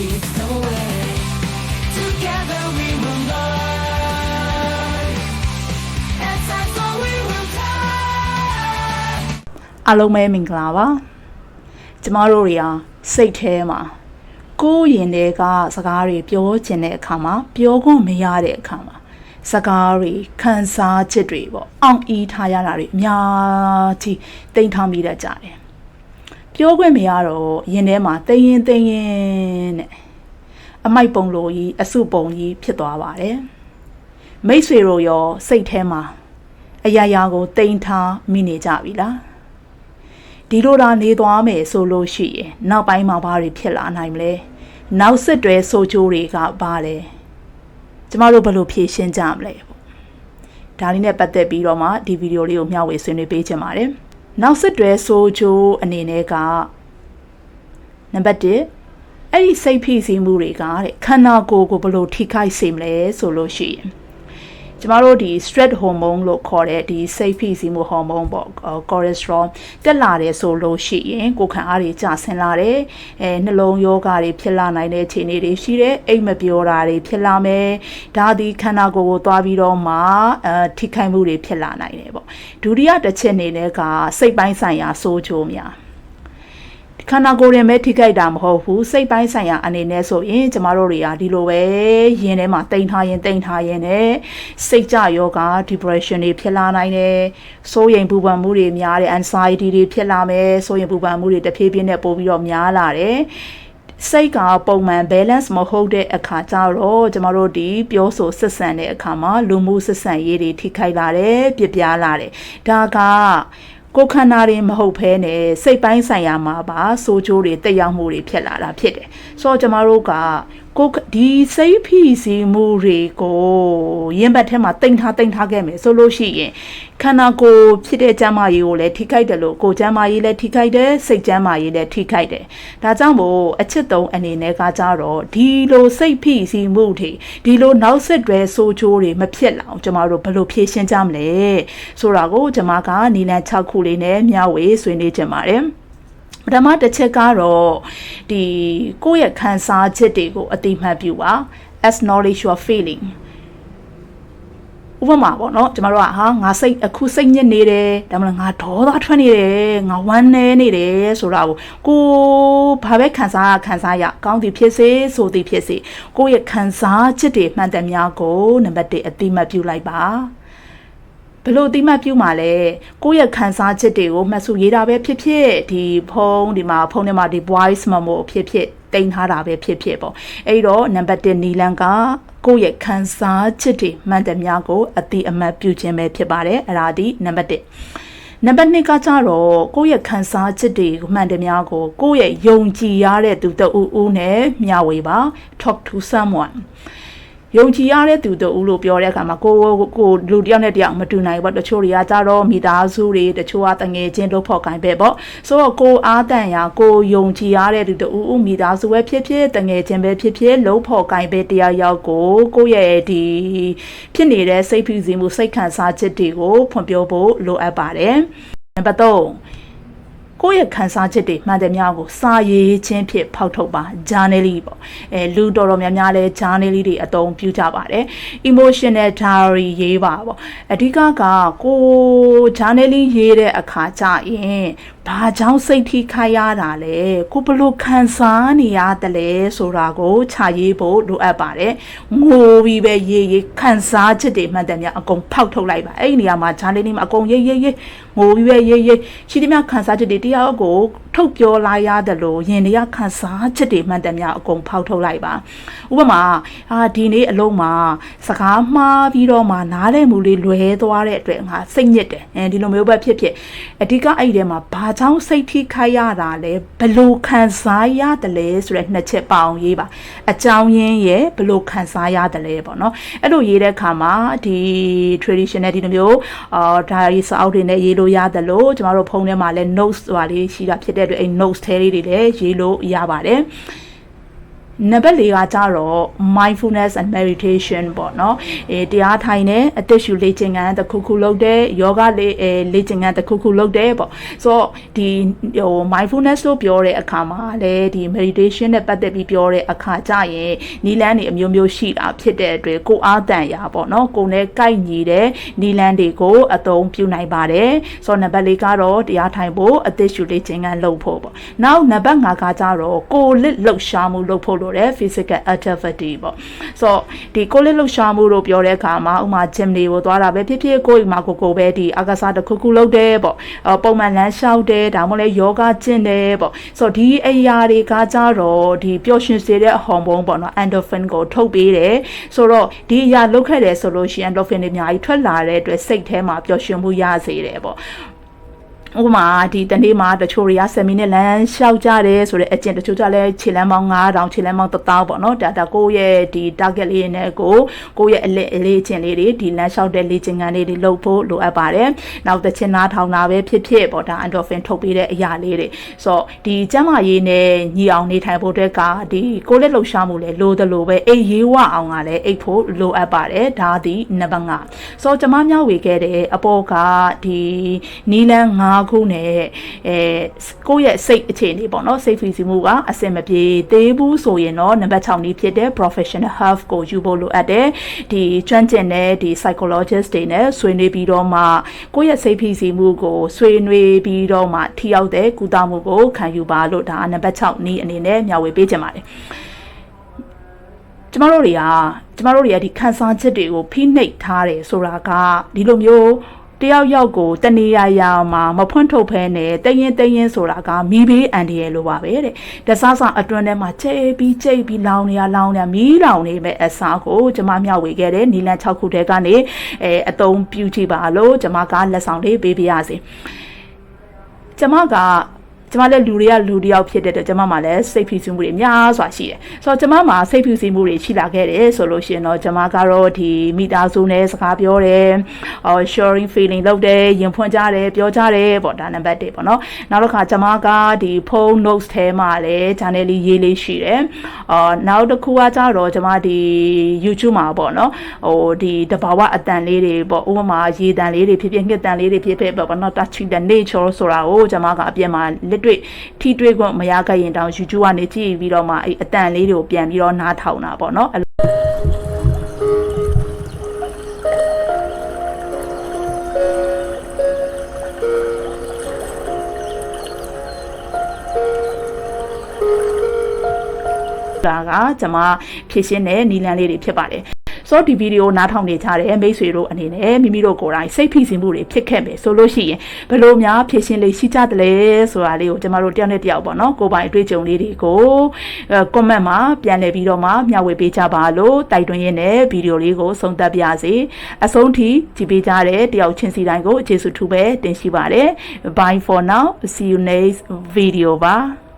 be no way. Together we will learn. And time so we will die. အားလုံးပဲမင်္ဂလာပါကျမတို့တွေဟာစိတ်ထဲမှာကိုယ်ရင်တွေကစကားတွေပြောချင်တဲ့အခါမှာပြောခွင့်မရတဲ့အခါမှာစကားတွေခံစားချက်တွေပေါ့အောင်အီးထားရတာတွေအများကြီးတိမ်ထားမိတတ်ကြတယ် ပြောခွင့်မရတော့ရင်ထဲမှာတိမ်ရင်တိမ်ရင်တဲ့အမိုက်ပုံလိုကြီးအစုပုံကြီးဖြစ်သွားပါတယ်မိတ်ဆွေတို့ရောစိတ်ထဲမှာအရာရာကိုတိမ်ထားမိနေကြပြီလားဒီလိုဒါနေသွားမယ်ဆိုလို့ရှိရင်နောက်ပိုင်းမှာဘာတွေဖြစ်လာနိုင်မလဲနောက်ဆက်တွဲဆိုချိုးတွေကဘာလဲကျမတို့ဘယ်လိုဖြေရှင်းကြမလဲပေါ့ဒါလေးနဲ့ပတ်သက်ပြီးတော့မှဒီဗီဒီယိုလေးကိုမျှဝေဆွေးနွေးပေးချင်ပါတယ် နောက်ဆက်တွဲဆိုချိုးအနေနဲ့ကနံပါတ်1အဲ့ဒီစိတ်ဖိစီးမှုတွေကတဲ့ခန္ဓာကိုယ်ကိုဘယ်လိုထိခိုက်စေမလဲဆိုလို့ရှိရင် ကျမတို့ဒီ stress hormone လို့ခေါ်တဲ့ဒီစိတ်ဖိစီးမှုဟော်မုန်းပေါ့အော် cholesterol တက်လာတယ်ဆိုလို့ရှိရင်ကိုယ်ခံအားတွေကျဆင်းလာတယ်အဲနှလုံးယောဂတွေဖြစ်လာနိုင်တဲ့အခြေအနေတွေရှိတယ်အိတ်မပြောတာတွေဖြစ်လာမယ်ဒါဒီခန္ဓာကိုယ်ကိုသွားပြီးတော့မှအဲထိခိုက်မှုတွေဖြစ်လာနိုင်တယ်ပေါ့ဒုတိယတစ်ချက်အနေနဲ့ကစိတ်ပိုင်းဆိုင်ရာစိုးချိုးများ ခန္ဓာကိုယ်ရင်ပဲထိခိုက်တာမဟုတ်ဘူးစိတ်ပိုင်းဆိုင်ရာအနေနဲ့ဆိုရင်ကျမတို့တွေကဒီလိုပဲရင်ထဲမှာတိမ်ထားရင်တိမ်ထားရင်နဲ့စိတ်ကြယောဂ depression တွေဖြစ်လာနိုင်တယ်စိုးရိမ်ပူပန်မှုတွေများတယ် anxiety တွေဖြစ်လာမယ်စိုးရိမ်ပူပန်မှုတွေတဖြည်းဖြည်းနဲ့ပိုပြီးတော့များလာတယ်စိတ်ကပုံမှန် balance မဟုတ်တဲ့အခါကျတော့ကျမတို့ဒီပြောဆိုဆက်ဆံတဲ့အခါမှာလူမှုဆက်ဆံရေးတွေထိခိုက်လာတယ်ပြပြလာတယ်ဒါက ကိုယ်ခန္ဓာတွေမဟုတ်ဘဲနဲ့စိတ်ပိုင်းဆိုင်ရာမှာပါစိုးချိုးတွေတက်ရောက်မှုတွေဖြစ်လာတာဖြစ်တယ်ဆိုတော့ကျမတို့ကကိုယ်ဒီစိတ်ဖိစီးမှုတွေကိုရင်ဘတ်ထဲမှာတိမ်ထားတိမ်ထားခဲ့မယ်ဆိုလို့ရှိရင်ခန္ဓာကိုယ်ဖြစ်တဲ့ကျန်းမာရေးကိုလည်းထိခိုက်တယ်လို့ကိုယ်ကျန်းမာရေးလည်းထိခိုက်တယ်စိတ်ကျန်းမာရေးလည်းထိခိုက်တယ်ဒါကြောင့်မို့အချစ်တုံးအနေနဲ့ကကြတော့ဒီလိုစိတ်ဖိစီးမှုတွေဒီလိုနောက်ဆက်တွဲစိုးချိုးတွေမဖြစ်လာအောင်ကျမတို့ဘယ်လိုဖြေရှင်းကြမလဲဆိုတာကိုကျမကနီလန်6ခုလေးနဲ့မျှဝေဆွေးနွေးချင်ပါတယ်ပ ထမတစ်ချက်ကတော့ဒီကိုယ့်ရဲ့ခံစားချက်တွေကိုအတိမတ်ပြုပါ acknowledge your feeling ဥပမာပေါ့နော်ကျမတို့ကဟာငါစိတ်အခုစိတ်ညစ်နေတယ်ဒါမှမဟုတ်ငါဒေါသထွက်နေတယ်ငါဝမ်းနေနေတယ်ဆိုတာကိုကိုဘာပဲခံစားရခံစားရကောင်းသည်ဖြစ်စေဆိုသည်ဖြစ်စေကိုယ့်ရဲ့ခံစားချက်တွေမှန်တယ်များကိုနံပါတ်1အတိမတ်ပြုလိုက်ပါဘယ် လိုအတိမတ်ပြုမှာလဲကိုယ့်ရဲ့ခံစားချက်တွေကိုမှတ်စုရေးတာပဲဖြစ်ဖြစ်ဒီဖုန်းဒီမှာဖုန်းထဲမှာဒီ voice memo ဖြစ်ဖြစ်တင်ထားတာပဲဖြစ်ဖြစ်ပေါ့အဲ့တော့နံပါတ်1နီလန်ကကိုယ့်ရဲ့ခံစားချက်တွေမှန်တယ်များကိုအတိအမတ်ပြုခြင်းပဲဖြစ်ပါတယ်အဲ့ဒါဒီနံပါတ်1နံပါတ်2ကကြတော့ကိုယ့်ရဲ့ခံစားချက်တွေမှန်တယ်များကိုကိုယ့်ရဲ့ယုံကြည်ရတဲ့သူတဦးဦးနဲ့မျှဝေပါ talk to someone ယုံကြည်ရတဲ့သူတို့ဦးလို့ပြောတဲ့အခါမှာကိုကိုလူတယောက်နဲ့တယောက်မတူနိုင်ဘူးပေါ့တချို့တွေကကြတော့မိသားစုတွေတချို့ကတငယ်ချင်းလို့ဖော်ကိုင်ပဲပေါ့ဆိုတော့ကိုအားတန်ရာကိုယုံကြည်ရတဲ့သူတို့ဦးမိသားစုပဲဖြစ်ဖြစ်တငယ်ချင်းပဲဖြစ်ဖြစ်လုံးဖော်ကိုင်ပဲတရားရောက်ကိုကိုရဲ့ဒီဖြစ်နေတဲ့စိတ်ဖြူစီမှုစိတ်ခံစားချက်တွေကိုဖွံ့ဖြိုးဖို့လိုအပ်ပါတယ်နံပါတ်3 ကိုယ့်ရဲ့ခံစားချက်တွေမှန်တယ်များကိုစာရေးခြင်းဖြစ်ဖောက်ထုတ်ပါ journaling ပေါ့အဲလူတော်တော်များများလဲ journaling တွေအသုံးပြုကြပါတယ် emotional diary ရေးပါပေါ့အဓိကကကို journaling ရေးတဲ့အခါကျရင်ဘာကြောင့်စိတ်ထိခိုက်ရတာလဲကိုဘလို့ခံစားနေရတယ်လဲဆိုတာကိုခြာရေးဖို့လိုအပ်ပါတယ်ငိုပြီးပဲရေးရေးခံစားချက်တွေမှန်တယ်များအကုန်ဖောက်ထုတ်လိုက်ပါအဲ့ဒီနေရာမှာ journaling မှာအကုန်ရေးရေးရေးငိုပြီးပဲရေးရေးရှိသမျှခံစားချက်တွေတရားကိုထုတ်ပြောလာရတယ်လို့ရင်တွေကခံစားချက်တွေမှန်တယ်များအကုန်ဖောက်ထုတ်လိုက်ပါဥပမာအာဒီနေ့အလုံးမှာစကားမှားပြီးတော့မှနားလည်မှုလေးလွဲသွားတဲ့အတွက်ငါစိတ်ညစ်တယ်အဲဒီလိုမျိုးပဲဖြစ်ဖြစ်အဓိကအဲ့ဒီထဲမှာဘာကြောင့်စိတ်ထိခိုက်ရတာလဲဘလို့ခံစားရတယ်လဲဆိုတဲ့နှစ်ချက်ပါအောင်ရေးပါအကြောင်းရင်းရဲ့ဘလို့ခံစားရတယ်လဲပေါ့နော်အဲ့လိုရေးတဲ့အခါမှာဒီ traditional ဒီလိုမျိုးအာဒါရီစာအုပ်တွေနဲ့ရေးလို့ရတယ်လို့ကျမတို့ဖုန်းထဲမှာလည်း notes ဟိုလေးရှိတာဖြစ်တဲ့အတွက်အဲ့ notes ထဲလေးတွေလည်းရေးလို့ရပါတယ် နံပါတ်၄ကကြတော့ mindfulness and meditation ပေါ့နော်အဲတရားထိုင်တယ်အသက်ရှူလေ့ကျင့်ခန်းတစ်ခုခုလုပ်တယ်ယောဂလေအဲလေ့ကျင့်ခန်းတစ်ခုခုလုပ်တယ်ပေါ့ဆိုတော့ဒီဟို mindfulness လို့ပြောတဲ့အခါမှာလည်းဒီ meditation နဲ့ပတ်သက်ပြီးပြောတဲ့အခါကြရင်နီလန်းတွေအမျိုးမျိုးရှိတာဖြစ်တဲ့အတွက်ကိုယ်အားတန်ရာပေါ့နော်ကိုယ်နဲ့ကိုက်ညီတဲ့နီလန်းတွေကိုအသုံးပြုနိုင်ပါတယ်ဆိုတော့နံပါတ်၄ကတော့တရားထိုင်ဖို့အသက်ရှူလေ့ကျင့်ခန်းလုပ်ဖို့ပေါ့နောက်နံပါတ်5ကကြတော့ကိုယ်လက်လှုပ်ရှားမှုလုပ်ဖို့လိုတယ် physical activity ပေါ့ဆိုတော့ဒီကိုယ်လက်လှုပ်ရှားမှုလို့ပြောတဲ့အခါမှာဥမာ gym တွေကိုသွားတာပဲဖြစ်ဖြစ်ကိုယ်အိမ်မှာကိုယ်ကိုယ်ပဲဒီအကစားတစ်ခုခုလုပ်တယ်ပေါ့အော်ပုံမှန်လမ်းလျှောက်တယ်ဒါမှမဟုတ်လဲယောဂကျင့်တယ်ပေါ့ဆိုတော့ဒီအရာတွေကကြတော့ဒီပျော်ရွှင်စေတဲ့ဟော်မုန်းပေါ့နော် endorphin ကိုထုတ်ပေးတယ်ဆိုတော့ဒီအရာလုပ်ခဲ့တယ်ဆိုလို့ရှိရင် endorphin တွေအများကြီးထွက်လာတဲ့အတွက်စိတ်ထဲမှာပျော်ရွှင်မှုရစေတယ်ပေါ့ ဥပမာဒီတနေ့မှာတချို့တွေက7မိနစ်လမ်းလျှောက်ကြတယ်ဆိုတော့အကျင့်တချို့ကြလဲခြေလမ်းပေါင်း9000ခြေလမ်းပေါင်း1000ပေါ့နော်ဒါဒါကိုယ့်ရဲ့ဒီ target လေးနဲ့ကိုကိုယ့်ရဲ့အလေးအလေးချင်းလေးတွေဒီလမ်းလျှောက်တဲ့လေ့ကျင့်ခန်းလေးတွေလုပ်ဖို့လိုအပ်ပါတယ်နောက်တစ်ချင်းနားထောင်တာပဲဖြစ်ဖြစ်ပေါ့ဒါ endorphin ထုတ်ပေးတဲ့အရာလေးတွေဆိုတော့ဒီကျန်းမာရေးနဲ့ညီအောင်နေထိုင်ဖို့အတွက်ကဒီကိုယ်လက်လှုပ်ရှားမှုလည်းလိုသလိုပဲအိတ်ရေးဝအောင်ကလည်းအိတ်ဖို့လိုအပ်ပါတယ်ဒါသည်နံပါတ်5ဆိုတော့ကျွန်မမျှဝေခဲ့တဲ့အပေါ်ကဒီနီလန်း5ခုနဲ့အဲကိုယ့်ရဲ့စိတ်အခြေအနေပေါ့နော်စိတ်ဖီစီမှုကအဆင်မပြေသေးဘူးဆိုရင်တော့နံပါတ်6နည်းဖြစ်တဲ့ professional health ကိုယူဖို့လိုအပ်တယ်ဒီကျွမ်းကျင်တဲ့ဒီ psychologist တွေနဲ့ဆွေးနွေးပြီးတော့မှကိုယ့်ရဲ့စိတ်ဖီစီမှုကိုဆွေးနွေးပြီးတော့မှထိရောက်တဲ့ကုသမှုကိုခံယူပါလို့ဒါနံပါတ်6နည်းအနေနဲ့မျှဝေပေးချင်ပါတယ်ကျမတို့တွေကကျမတို့တွေကဒီခန်းစားချက်တွေကိုဖိနှိပ်ထားတယ်ဆိုတာကဒီလိုမျိုး တယောက်ယောက်ကိုတနေရာရာမှာမဖွင့်ထုတ်ဖဲနဲ့တရင်တရင်ဆိုတာကမိဘေးအန်ဒီရဲ့လိုပါပဲတဲ့တဆဆအတွင်းထဲမှာချဲပြီးကြိတ်ပြီးလောင်နေရလောင်နေရမီးလောင်နေမဲ့အစားကိုကျမမျှဝေခဲ့တဲ့နီလန်6ခုထဲကနေအဲအတုံးပြုကြည့်ပါလို့ကျမကလက်ဆောင်လေးပေးပြရစီကျမက ကျမလည်းလူတွေကလူတယောက်ဖြစ်တဲ့အတွက်ကျမမှာလည်းစိတ်ဖြူစည်းမှုတွေအများစွာရှိတယ်။ဆိုတော့ကျမမှာစိတ်ဖြူစည်းမှုတွေရှိလာခဲ့တယ်ဆိုလို့ရှိရင်တော့ကျမကတော့ဒီမိသားစုနဲ့စကားပြောတယ်။အော် sharing feeling လုပ်တယ်၊ရင်ဖွင့်ကြတယ်၊ပြောကြတယ်ပေါ့ဒါနံပါတ်1ပေါ့နော်။နောက်တစ်ခါကျမကဒီ phone notes ထဲမှာလည်း channel လေးရေးလေးရှိတယ်။အော်နောက်တစ်ခုကကြတော့ကျမဒီ YouTube မှာပေါ့နော်။ဟိုဒီတဘာဝအတန်လေးတွေပေါ့ဥပမာရေတန်လေးတွေဖြစ်ဖြစ်ငှက်တန်လေးတွေဖြစ်ဖြစ်ပေါ့နော် touching the nature ဆိုတာကိုကျမကအပြင်မှာလက်တွေ့ထိတွေ့ခွင့်မရခဲ့ရင်တောင် YouTube ကနေကြည့်ပြီးတော့မှအဲ့အတန်လေးတွေကိုပြန်ပြီးတော့နားထောင်တာပေါ့နော်အဲ့လိုဒါကကျွန်မဖြစ်ရှင်းတဲ့နီလန်လေးတွေဖြစ်ပါတယ် ဆိုတော့ဒီဗီဒီယိုနားထောင်နေကြတဲ့မိတ်ဆွေတို့အနေနဲ့မိမိတို့ကိုယ်တိုင်စိတ်ဖိစီးမှုတွေဖြစ်ခဲ့မယ်ဆိုလို့ရှိရင်ဘယ်လိုများဖြစ်ရှင်းလေးရှိကြတယ်လဲဆိုတာလေးကိုကျွန်တော်တို့တယောက်နဲ့တယောက်ပေါ့နော်ကိုယ်ပိုင်အတွေ့အကြုံလေးတွေကိုအဲ comment မှာပြန်လည်ပြီးတော့မှမျှဝေပေးကြပါလို့တိုက်တွန်းရင်းနဲ့ဗီဒီယိုလေးကိုဆုံးသက်ပြစေအဆုံးထိကြည့်ပေးကြတဲ့တယောက်ချင်းစီတိုင်းကိုအခြေစုထူပဲတင်ရှိပါတယ် bye for now see you next video ပါ